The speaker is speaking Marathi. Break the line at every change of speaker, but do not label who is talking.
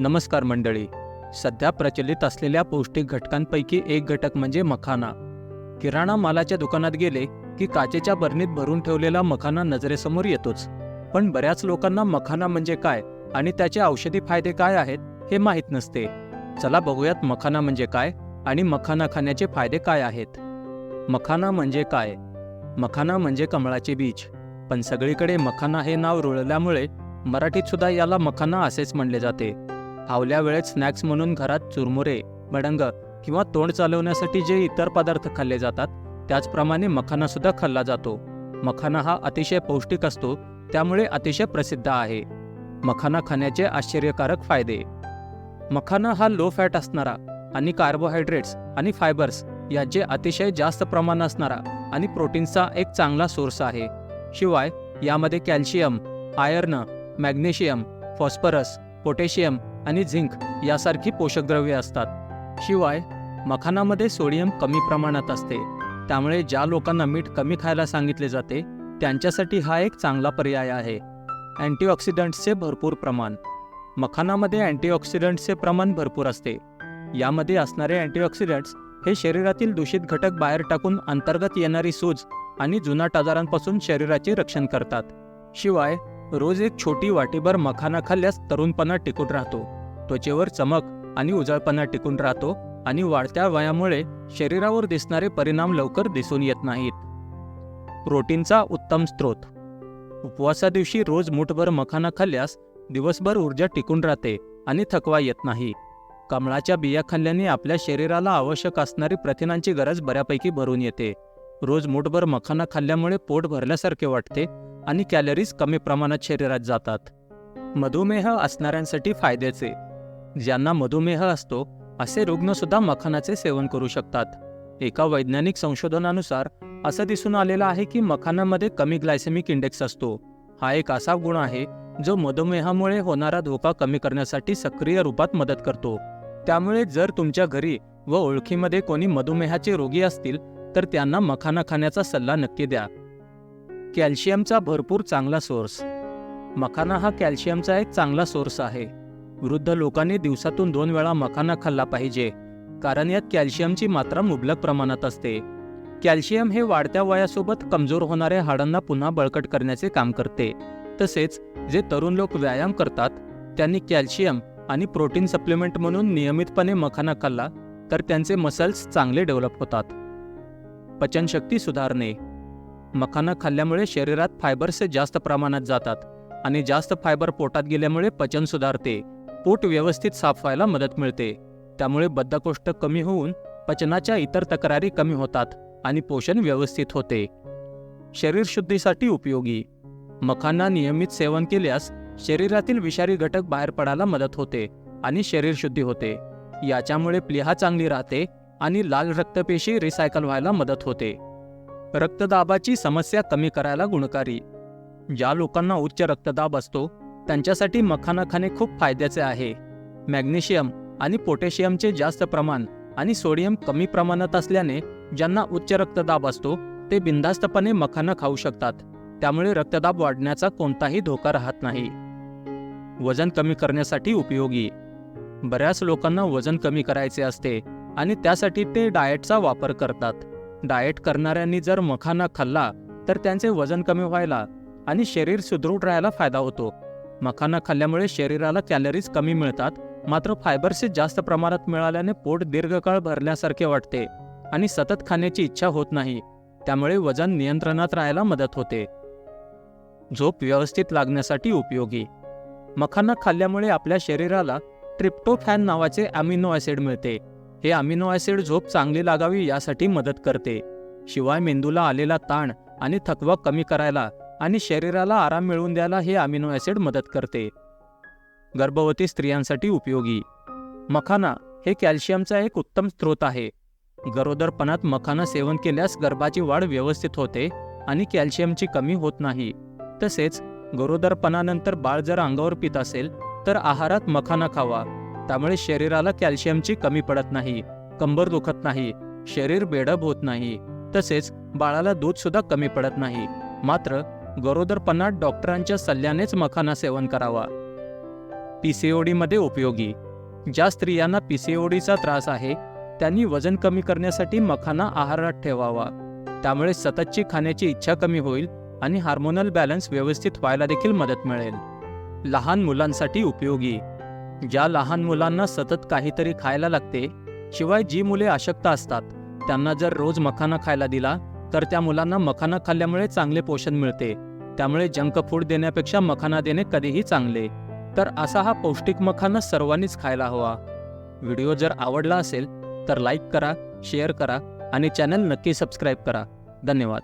नमस्कार मंडळी. सध्या प्रचलित असलेल्या पौष्टिक घटकांपैकी एक घटक म्हणजे मखाना. किराणा मालाच्या दुकानात गेले की काचेच्या बरणीत भरून ठेवलेला मखाना नजरेसमोर येतोच. पण बऱ्याच लोकांना मखाना म्हणजे काय आणि त्याचे औषधी फायदे काय आहेत हे माहीत नसते. चला बघूयात मखाना म्हणजे काय आणि मखाना खाण्याचे फायदे काय आहेत. मखाना म्हणजे काय? मखाना म्हणजे कमळाचे बीज. पण सगळीकडे मखाना हे नाव रुळल्यामुळे मराठीत सुद्धा याला मखाना असेच म्हणले जाते. फावल्या वेळेत स्नॅक्स म्हणून घरात चुरमुरे भडंग किंवा तोंड चालवण्यासाठी जे इतर पदार्थ खाल्ले जातात त्याचप्रमाणे मखाना सुद्धा खाल्ला जातो. मखाना हा अतिशय पौष्टिक असतो त्यामुळे अतिशय प्रसिद्ध आहे. मखाना खाण्याचे आश्चर्यकारक फायदे. मखाना हा लो फॅट असणारा आणि कार्बोहायड्रेट्स आणि फायबर्स याचे अतिशय जास्त प्रमाण असणारा आणि प्रोटीन्सचा एक चांगला सोर्स आहे. शिवाय यामध्ये calcium iron magnesium phosphorus potassium आणि झिंक यासारखी पोषकद्रव्ये असतात. शिवाय मखानामध्ये सोडियम कमी प्रमाणात असते. त्यामुळे ज्या लोकांना मीठ कमी खायला सांगितले जाते त्यांच्यासाठी हा एक चांगला पर्याय आहे. अँटीऑक्सिडंट्सचे भरपूर प्रमाण. मखानामध्ये अँटीऑक्सिडंट्सचे प्रमाण भरपूर असते. यामध्ये असणारे अँटीऑक्सिडंट्स हे शरीरातील दूषित घटक बाहेर टाकून अंतर्गत येणारी सूज आणि जुनाट आजारांपासून शरीराचे रक्षण करतात. शिवाय रोज एक छोटी वाटीभर मखाना खाल्ल्यास तरुणपणा टिकून राहतो. त्वचेवर चमक आणि उजळपणा टिकून राहतो आणि वाढत्या वयामुळे शरीरावर दिसणारे परिणाम लवकर दिसून येत नाहीत. प्रोटीनचा उत्तम स्रोत. उपवासा दिवशी रोज मुठभर मखाना खाल्ल्यास दिवसभर ऊर्जा टिकून राहते आणि थकवा येत नाही. कमळाच्या बिया खाल्ल्याने आपल्या शरीराला आवश्यक असणारी प्रथिनांची गरज बऱ्यापैकी भरून येते. रोज मुठभर मखाना खाल्ल्यामुळे पोट भरल्यासारखे वाटते आणि कॅलरीज कमी प्रमाणात शरीरात जातात. मधुमेह असणाऱ्यांसाठी फायद्याचे. ज्यांना मधुमेह असतो असे रुग्णसुद्धा मखानाचे सेवन करू शकतात. एका वैज्ञानिक संशोधनानुसार असं दिसून आलेलं आहे की मखानामध्ये कमी ग्लायसेमिक इंडेक्स असतो. हा एक असा गुण आहे जो मधुमेहामुळे होणारा धोका कमी करण्यासाठी सक्रिय रूपात मदत करतो. त्यामुळे जर तुमच्या घरी व ओळखीमध्ये कोणी मधुमेहाचे रोगी असतील तर त्यांना मखाना खाण्याचा सल्ला नक्की द्या. कॅल्शियमचा भरपूर चांगला सोर्स. मखाना हा कॅल्शियमचा एक चांगला सोर्स आहे. वृद्ध लोकांनी दिवसातून दोन वेळा मखाना खाल्ला पाहिजे कारण यात कॅल्शियमची मात्रा मुबलक प्रमाणात असते. कॅल्शियम हे वाढत्या वयासोबत कमजोर होणाऱ्या हाडांना पुन्हा बळकट करण्याचे काम करते. तसेच जे तरुण लोक व्यायाम करतात त्यांनी कॅल्शियम आणि प्रोटीन सप्लिमेंट म्हणून नियमितपणे मखाना खाल्ला तर त्यांचे मसल्स चांगले डेव्हलप होतात. पचनशक्ती सुधारणे. मखाना खाल्ल्यामुळे शरीरात फायबर्स जास्त प्रमाणात जातात आणि जास्त फायबर पोटात गेल्यामुळे पचन सुधारते. पोट व्यवस्थित साफ व्हायला मदत मिळते. त्यामुळे बद्धकोष्ठ कमी होऊन पचनाच्या इतर तक्रारी कमी होतात आणि पोषण व्यवस्थित होते. शरीर शुद्धीसाठी उपयोगी. मखाना नियमित सेवन केल्यास शरीरातील विषारी घटक बाहेर पडायला मदत होते आणि शरीर शुद्धी होते. याच्यामुळे प्लिहा चांगली राहते आणि लाल रक्तपेशी रिसायकल व्हायला मदत होते. रक्तदाबाची समस्या कमी करायला गुणकारी. ज्या लोकांना उच्च रक्तदाब असतो त्यांच्यासाठी मखाना खाणे खूप फायद्याचे आहे. मॅग्नेशियम आणि पोटॅशियमचे जास्त प्रमाण आणि सोडियम कमी प्रमाणात असल्याने ज्यांना उच्च रक्तदाब असतो ते बिनधास्तपणे मखाना खाऊ शकतात. त्यामुळे रक्तदाब वाढण्याचा कोणताही धोका राहत नाही. वजन कमी करण्यासाठी उपयोगी. बऱ्याच लोकांना वजन कमी करायचे असते आणि त्यासाठी ते डाएटचा वापर करतात. डाएट करणाऱ्यांनी जर मखाना खाल्ला तर त्यांचे वजन कमी व्हायला आणि शरीर सुदृढ राहायला फायदा होतो. मखाना खाल्ल्यामुळे शरीराला कॅलरीज कमी मिळतात मात्र फायबर्सचे जास्त प्रमाणात मिळाल्याने पोट दीर्घकाळ भरल्यासारखे वाटते आणि सतत खाण्याची इच्छा होत नाही. त्यामुळे वजन नियंत्रणात राहायला मदत होते. झोप व्यवस्थित लागण्यासाठी उपयोगी. मखाना खाल्ल्यामुळे आपल्या शरीराला ट्रिप्टोफॅन नावाचे अमिनो ॲसिड मिळते. हे अमिनो ॲसिड झोप चांगली लागावी यासाठी मदत करते. शिवाय मेंदूला आलेला ताण आणि थकवा कमी करायला आणि शरीराला आराम मिळवून द्यायला हे अमिनो ॲसिड मदत करते. गर्भवती स्त्रियांसाठी उपयोगी. मखाना हे कॅल्शियमचा एक उत्तम स्रोत आहे. गरोदरपणात मखाना सेवन केल्यास गर्भाची वाढ व्यवस्थित होते आणि कॅल्शियमची कमी होत नाही. तसेच गरोदरपणानंतर बाळ जर अंगावर पित असेल तर आहारात मखाना खावा. त्यामुळे शरीराला कॅल्शियमची कमी पडत नाही कंबर दुखत नाही शरीर बेडब होत नाही. तसेच बाळाला दूधसुद्धा कमी पडत नाही. मात्र गरोदरपणात डॉक्टरांच्या सल्ल्यानेच मखाना सेवन करावा. पीसीओडीमध्ये उपयोगी. ज्या स्त्रियांना पीसीओडीचा त्रास आहे त्यांनी वजन कमी करण्यासाठी मखाना आहारात ठेवावा. त्यामुळे सततची खाण्याची इच्छा कमी होईल आणि हार्मोनल बॅलन्स व्यवस्थित व्हायला देखील मदत मिळेल. लहान मुलांसाठी उपयोगी. ज्या लहान मुलांना सतत काहीतरी खायला लागते शिवाय जी मुले अशक्त असतात त्यांना जर रोज मखाना खायला दिला तर त्या मुलांना मखाना खाल्ल्यामुळे चांगले पोषण मिळते. त्यामुळे जंक फूड देण्यापेक्षा मखाना देणे कधीही चांगले. तर असा हा पौष्टिक मखाना सर्वांनीच खायला हवा. व्हिडिओ जर आवडला असेल तर लाईक करा शेअर करा आणि चॅनल नक्की सबस्क्राईब करा. धन्यवाद.